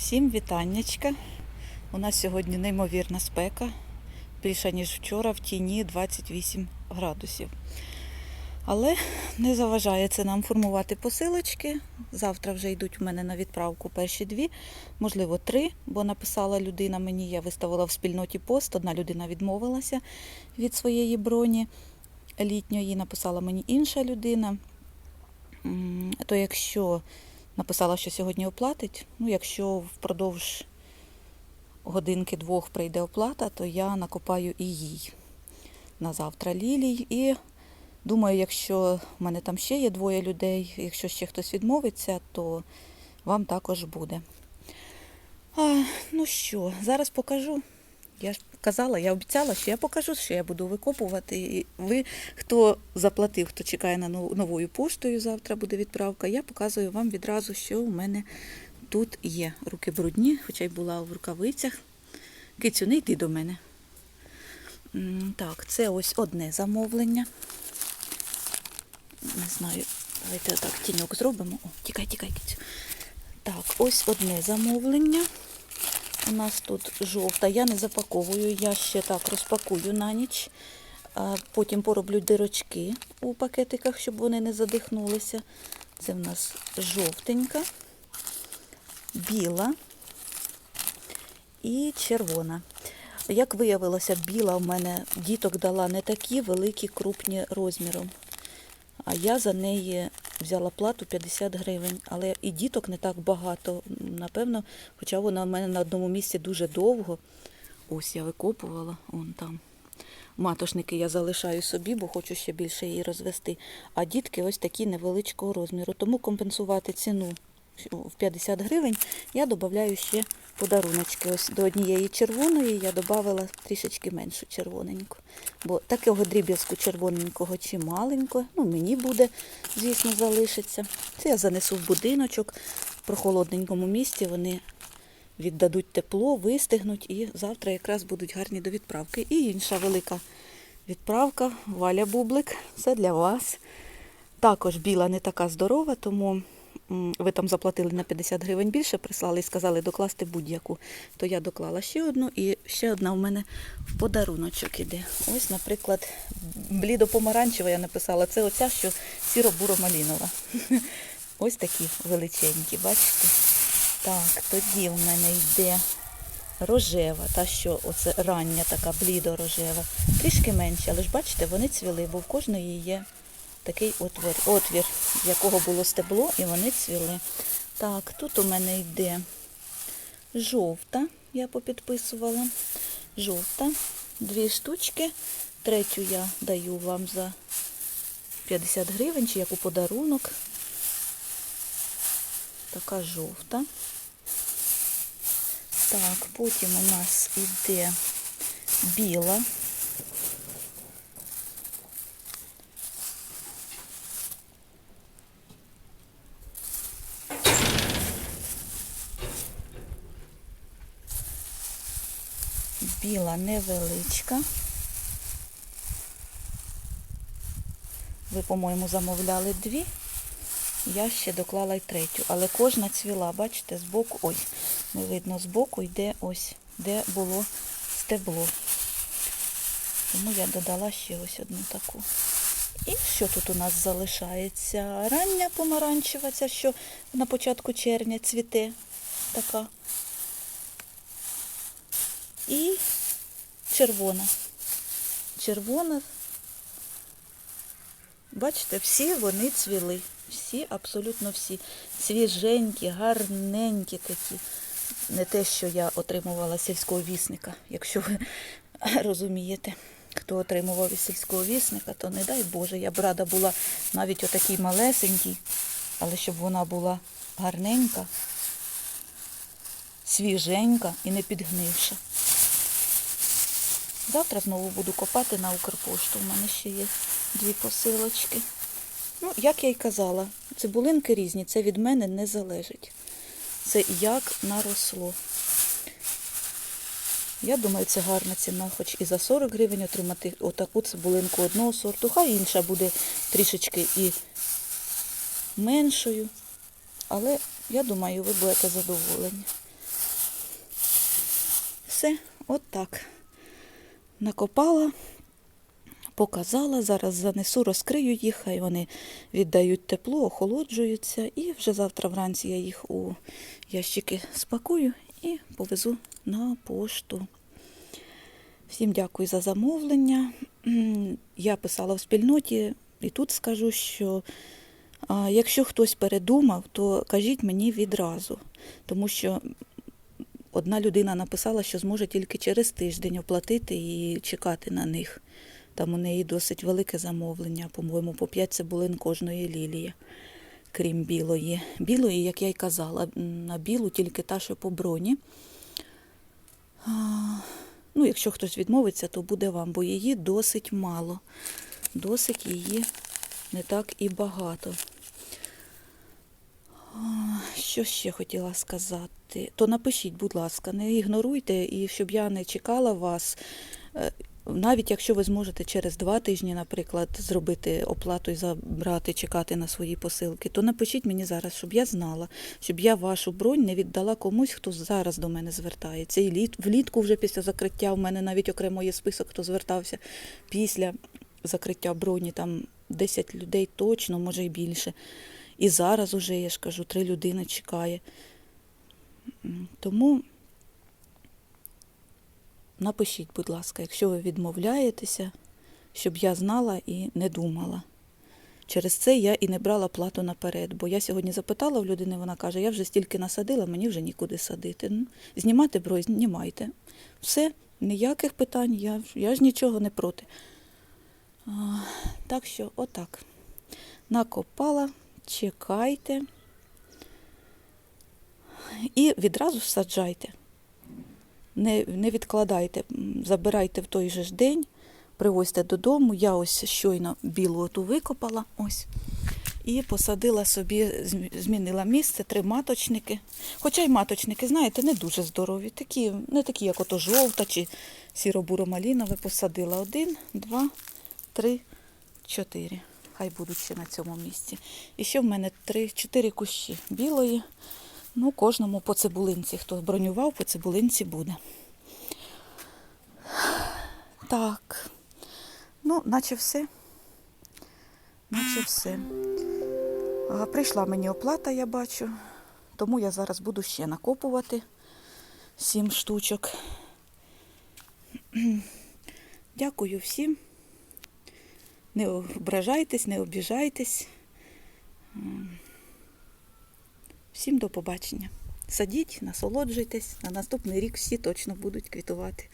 Всім вітаннячка. У нас сьогодні неймовірна спека. Більше, ніж вчора, в тіні 28 градусів. Але не заважає це нам формувати посилочки. Завтра вже йдуть у мене на відправку перші дві, можливо, три, бо написала людина мені, я виставила в спільноті пост. Одна людина відмовилася від своєї броні літньої, написала мені інша людина. То якщо написала, що сьогодні оплатить. Ну, якщо впродовж годинки-двох прийде оплата, то я накопаю і їй на завтра лілій. І думаю, якщо в мене там ще є двоє людей, якщо ще хтось відмовиться, то вам також буде. А, ну що, зараз покажу. Я ж казала, я обіцяла, що я покажу, що я буду викопувати. І ви, хто заплатив, хто чекає на нов- новою поштою, завтра буде відправка, я показую вам відразу, що у мене тут є. Руки брудні, хоча й була в рукавицях. Кицю, не йди до мене. Так, це ось одне замовлення. Не знаю, давайте отак тіньок зробимо. О, тікай, тікай, кицю. Так, ось одне замовлення. У нас тут жовта. Я не запаковую, я ще так розпакую на ніч. А потім пороблю дирочки у пакетиках, щоб вони не задихнулися. Це в нас жовтенька, біла і червона. Як виявилося, біла в мене діток дала не такі великі, крупні розміром. А я за неї взяла плату 50 гривень, але і діток не так багато. Напевно, хоча вона в мене на одному місці дуже довго. Ось я викопувала, он там. Матошники я залишаю собі, бо хочу ще більше її розвести. А дітки ось такі невеличкого розміру. Тому компенсувати ціну в 50 гривень я додаю ще подаруночки. Ось до однієї червоної я додала трішечки меншу червоненьку. Бо такого дріб'язку червоненького чи маленького, ну мені буде, звісно, залишиться. Це я занесу в будиночок в прохолодненькому місці. Вони віддадуть тепло, вистигнуть і завтра якраз будуть гарні до відправки. І інша велика відправка, Валя Бублик, це для вас. Також біла не така здорова, тому ви там заплатили на 50 гривень більше, прислали і сказали докласти будь-яку. То я доклала ще одну і ще одна у мене в подаруночок іде. Ось, наприклад, блідо-помаранчева я написала. Це оця, що сіро-буро-малінова. Ось такі величенькі, бачите? Так, тоді в мене йде рожева, та що оце рання така блідо-рожева. Трішки менше, але ж бачите, вони цвіли, бо в кожної є такий отвір, отвір, з якого було стебло, і вони цвіли. Так, тут у мене йде жовта, я попідписувала. Жовта, дві штучки. Третю я даю вам за 50 гривень, чи як у подарунок. Така жовта. Так, потім у нас іде біла. Біла невеличка. Ви, по-моєму, замовляли дві. Я ще доклала й третю, але кожна цвіла, бачите, збоку, ой, не видно, збоку йде ось, де було стебло. Тому я додала ще ось одну таку. І що тут у нас залишається? Рання помаранчева, ця, що на початку червня цвіте така. І червона. Червона. Бачите, всі вони цвіли. Всі, абсолютно всі. Свіженькі, гарненькі такі. Не те, що я отримувала сільського вісника, якщо ви розумієте. Хто отримував із сільського вісника, то не дай Боже, я б рада була навіть отакій малесенькій, але щоб вона була гарненька, свіженька і не підгнивша. Завтра знову буду копати на Укрпошту. У мене ще є дві посилочки. Ну, як я й казала, цибулинки різні, це від мене не залежить. Це як наросло. Я думаю, це гарна ціна, хоч і за 40 гривень отримати отаку цибулинку одного сорту. Хай інша буде трішечки і меншою. Але я думаю, ви будете задоволені. все, от так. Накопала, показала, зараз занесу, розкрию їх, хай вони віддають тепло, охолоджуються. І вже завтра вранці я їх у ящики спакую і повезу на пошту. Всім дякую за замовлення. Я писала в спільноті і тут скажу, що якщо хтось передумав, то кажіть мені відразу, тому що одна людина написала, що зможе тільки через тиждень оплатити і чекати на них. Там у неї досить велике замовлення, по-моєму, по 5 цибулин кожної лілії, крім білої. Білої, як я й казала, на білу тільки та, що по броні. Ну, якщо хтось відмовиться, то буде вам, бо її досить мало. Досить її не так і багато. Що ще хотіла сказати? То напишіть, будь ласка, не ігноруйте, і щоб я не чекала вас. Е, Навіть якщо ви зможете через два тижні, наприклад, зробити оплату і забрати, чекати на свої посилки, то напишіть мені зараз, щоб я знала, щоб я вашу бронь не віддала комусь, хто зараз до мене звертається. І літ, влітку вже після закриття, у мене навіть окремо є список, хто звертався після закриття броні, там 10 людей точно, може і більше. І зараз уже, я ж кажу, три людини чекає. Тому напишіть, будь ласка, якщо ви відмовляєтеся, щоб я знала і не думала. Через це я і не брала плату наперед, бо я сьогодні запитала в людини, вона каже, я вже стільки насадила, мені вже нікуди садити. Знімати брой, знімайте. Все, ніяких питань, я, я ж нічого не проти. А, так що, отак. Накопала, чекайте і відразу саджайте. Не, не відкладайте, забирайте в той же ж день, привозьте додому. Я ось щойно білу оту викопала, ось. І посадила собі, змінила місце, три маточники. Хоча й маточники, знаєте, не дуже здорові. Такі, не такі, як ото жовта чи сіро-буро-малінове. Посадила один, два, три, чотири. Хай будуть ще на цьому місці. І ще в мене три, чотири кущі білої. Ну, кожному по цибулинці. Хто бронював, по цибулинці буде. Так. Ну, наче все. Наче все. А, Прийшла мені оплата, я бачу. Тому я зараз буду ще накопувати сім штучок. Дякую всім. Не ображайтесь, не обіжайтесь. Всім до побачення. Садіть, насолоджуйтесь. На наступний рік всі точно будуть квітувати.